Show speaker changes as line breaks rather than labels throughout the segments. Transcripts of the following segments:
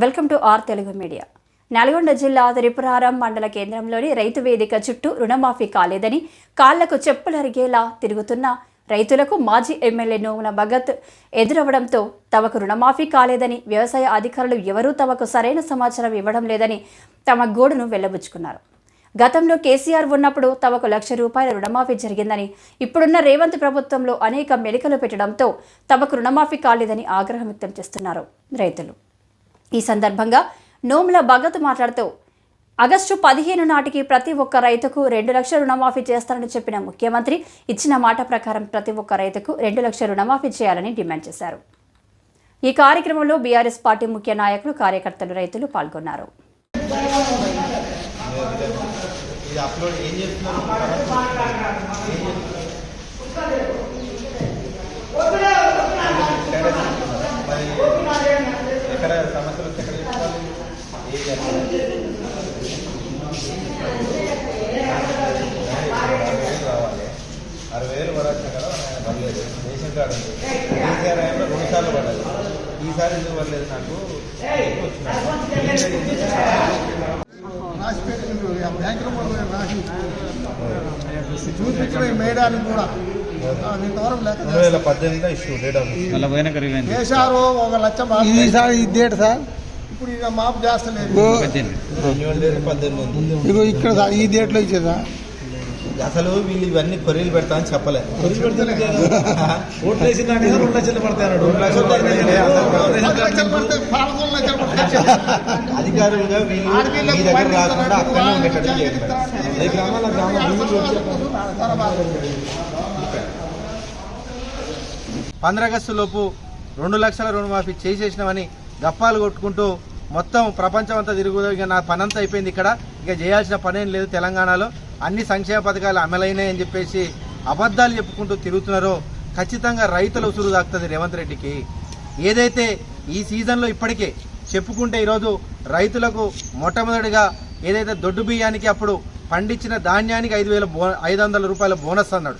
Welcome to R Telugu media. Nalgonda జిల్లా త్రిపురారం మండల కేంద్రంలోని రైతు వేదిక చుట్టూ రుణమాఫీ కాలేదని కాళ్ళకు చెప్పులరిగేలా తిరుగుతున్న రైతులకు మాజీ ఎమ్మెల్యే నోముల భగత్ ఎదురవడంతో తమకు రుణమాఫీ కాలేదని వ్యవసాయ అధికారులు ఎవరూ తమకు సరైన సమాచారం ఇవ్వడం లేదని తమ గోడును వెళ్ళబుచ్చుకున్నారు గతంలో కేసీఆర్ ఉన్నప్పుడు తమకు లక్ష రూపాయల రుణమాఫీ జరిగిందని ఇప్పుడున్న రేవంత్ ప్రభుత్వంలో అనేక మెలికలు పెట్టడంతో తమకు రుణమాఫీ కాలేదని ఆగ్రహం వ్యక్తం చేస్తున్నారు రైతులు. ఈ సందర్భంగా నోముల భగత్ మాట్లాడుతూ ఆగస్టు పదిహేను నాటికి ప్రతి ఒక్క రైతుకు రెండు లక్షల రుణమాఫీ చేస్తారని చెప్పిన ముఖ్యమంత్రి ఇచ్చిన మాట ప్రకారం ప్రతి ఒక్క రైతుకు రెండు లక్షల రుణమాఫీ చేయాలని డిమాండ్ చేశారు. ఈ కార్యక్రమంలో బీఆర్ఎస్ పార్టీ ముఖ్య నాయకులు కార్యకర్తలు రైతులు పాల్గొన్నారు.
ఇది అప్లోడ్ ఏం చేస్తున్నారు మరి ఎక్కడ సమస్యలు వస్తే ఎక్కడ చెప్పుకోవాలి ఏం చేస్తారు కావాలి అరవై వేలు పడవచ్చు కదా ఆయన పర్లేదు రేషన్ కార్డు ఉంది కేసీఆర్ ఆయన పడ్డది ఈసారి ఎందుకు నాకు.
రాసి బ్యాంకులో కూడా. రాసి చూపించిన మేడానికి
రెండు వేల డేట్ ఆఫ్
చేశారు ఒక లక్ష
సార్ ఇది డేట్ సార్?
ఇప్పుడు ఇక మాపు చేస్తలేదు.
పద్దెనిమిది.
ఇక్కడ సార్ ఈ డేట్లో ఇచ్చేదా?
అసలు వీళ్ళు ఇవన్నీ కొర్రీలు పెడతా అని చెప్పలే.
ఓట్లు వేసినాక రెండు లక్షలు పడతాయి అన్నాడు.
రెండు లక్షలు పడతాయి. అసలు
పది లక్షలు పడితే పదకొండు లక్షలు పడితే
అధికారులుగా వీళ్ళు మీ దగ్గర రాకుండా
గ్రామాల గ్రామం
లోపు రెండు లక్షల రుణమాఫీ చేసేసినామని గప్పాలు కొట్టుకుంటూ మొత్తం ప్రపంచం అంతా తిరుగు ఇక నా పని అంతా అయిపోయింది ఇక్కడ. ఇక చేయాల్సిన పని లేదు తెలంగాణలో. అన్ని సంక్షేమ పథకాలు అమలైనాయని చెప్పేసి అబద్ధాలు చెప్పుకుంటూ తిరుగుతున్నారో ఖచ్చితంగా రైతుల ఉసురు దాకుతుంది రేవంత్ రెడ్డికి. ఏదైతే ఈ సీజన్లో ఇప్పటికే చెప్పుకుంటే ఈరోజు రైతులకు మొట్టమొదటిగా ఏదైతే దొడ్డు బియ్యానికి అప్పుడు పండించిన ధాన్యానికి ఐదు వేల బో ఐదు వందల రూపాయల బోనస్ అన్నాడు.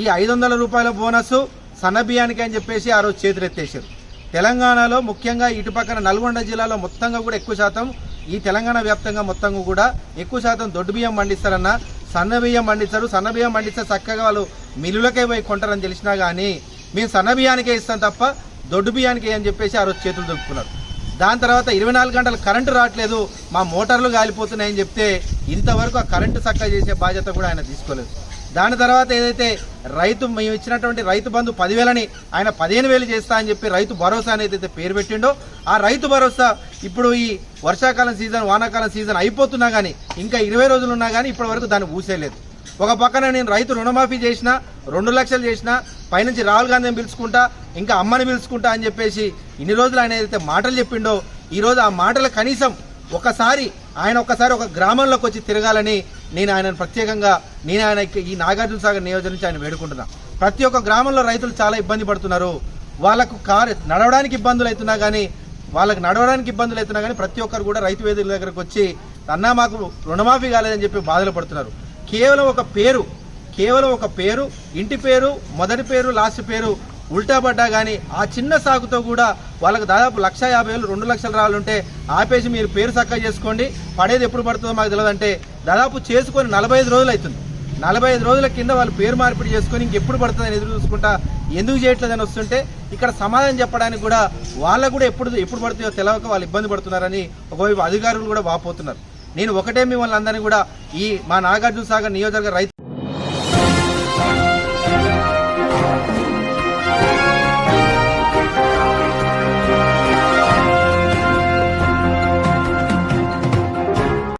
ఈ ఐదు వందల రూపాయల బోనస్ సన్న బియ్యానికి అని చెప్పేసి ఆ రోజు చేతులెత్తేసారు తెలంగాణలో ముఖ్యంగా ఇటు పక్కన నల్గొండ జిల్లాలో మొత్తంగా కూడా ఎక్కువ శాతం ఈ తెలంగాణ వ్యాప్తంగా మొత్తంగా కూడా ఎక్కువ శాతం దొడ్డు బియ్యం పండిస్తారన్న సన్న బియ్యం పండిస్తారు. సన్న బియ్యం పండిస్తే చక్కగా వాళ్ళు మిల్లులకే పోయి కొంటారని తెలిసినా కానీ మేము సన్న బియ్యానికే ఇస్తాం తప్ప దొడ్డు బియ్యానికే అని చెప్పేసి ఆ రోజు చేతులు దొరుకుతున్నారు దాని తర్వాత ఇరవై నాలుగు గంటలు కరెంటు రావట్లేదు మా మోటార్లు కాలిపోతున్నాయని చెప్తే ఇంతవరకు ఆ కరెంటు చక్కగా చేసే బాధ్యత కూడా ఆయన తీసుకోలేదు. దాని తర్వాత ఏదైతే రైతు మేము ఇచ్చినటువంటి రైతు బంధు పదివేలని ఆయన పదిహేను వేలు చేస్తా అని చెప్పి రైతు భరోసా అనేది అయితే పేరు పెట్టిండో ఆ రైతు భరోసా ఇప్పుడు ఈ వర్షాకాలం సీజన్ వానాకాలం సీజన్ అయిపోతున్నా కానీ ఇంకా ఇరవై రోజులు ఉన్నా కానీ ఇప్పటి వరకు దాన్ని ఊసేయలేదు ఒక పక్కన నేను రైతు రుణమాఫీ చేసిన రెండు లక్షలు చేసిన పైనుంచి రాహుల్ గాంధీని పిలుచుకుంటా ఇంకా అమ్మని పిలుచుకుంటా అని చెప్పేసి ఇన్ని రోజులు ఆయన ఏదైతే మాటలు చెప్పిండో ఈ రోజు ఆ మాటలు కనీసం ఒకసారి ఆయన ఒకసారి ఒక గ్రామంలోకి వచ్చి తిరగాలని నేను ఆయనను ప్రత్యేకంగా నేను ఆయన ఈ నాగార్జున సాగర్ నుంచి ఆయన వేడుకుంటున్నాను ప్రతి ఒక్క గ్రామంలో రైతులు చాలా ఇబ్బంది పడుతున్నారు. వాళ్ళకు కారు నడవడానికి ఇబ్బందులు అవుతున్నా కానీ వాళ్ళకి నడవడానికి ఇబ్బందులు అవుతున్నా కానీ ప్రతి ఒక్కరు కూడా రైతు వేదికల దగ్గరకు వచ్చి అన్నా మాకు రుణమాఫీ కాలేదని చెప్పి బాధలు పడుతున్నారు. కేవలం ఒక పేరు కేవలం ఒక పేరు ఇంటి పేరు మొదటి పేరు లాస్ట్ పేరు ఉల్టా పడ్డా కానీ ఆ చిన్న సాగుతో కూడా వాళ్ళకి దాదాపు లక్ష యాభై వేలు రెండు లక్షలు రావాలంటే ఆపేసి మీరు పేరు చక్కగా చేసుకోండి. పడేది ఎప్పుడు పడుతుందో మాకు తెలియదంటే దాదాపు చేసుకొని నలభై ఐదు రోజులు అవుతుంది. నలభై ఐదు రోజుల కింద వాళ్ళు పేరు మార్పిడి చేసుకొని ఇంకెప్పుడు పడుతుందని ఎదురు చూసుకుంటా ఎందుకు చేయట్లేదని వస్తుంటే ఇక్కడ సమాధానం చెప్పడానికి కూడా వాళ్ళకు కూడా ఎప్పుడు ఎప్పుడు పడుతుందో తెలవక వాళ్ళు ఇబ్బంది పడుతున్నారని ఒకవైపు అధికారులు కూడా వాపోతున్నారు. నేను ఒకటే మిమ్మల్ని అందరినీ కూడా ఈ మా నాగార్జున సాగర్ నియోజకవర్గ రైతు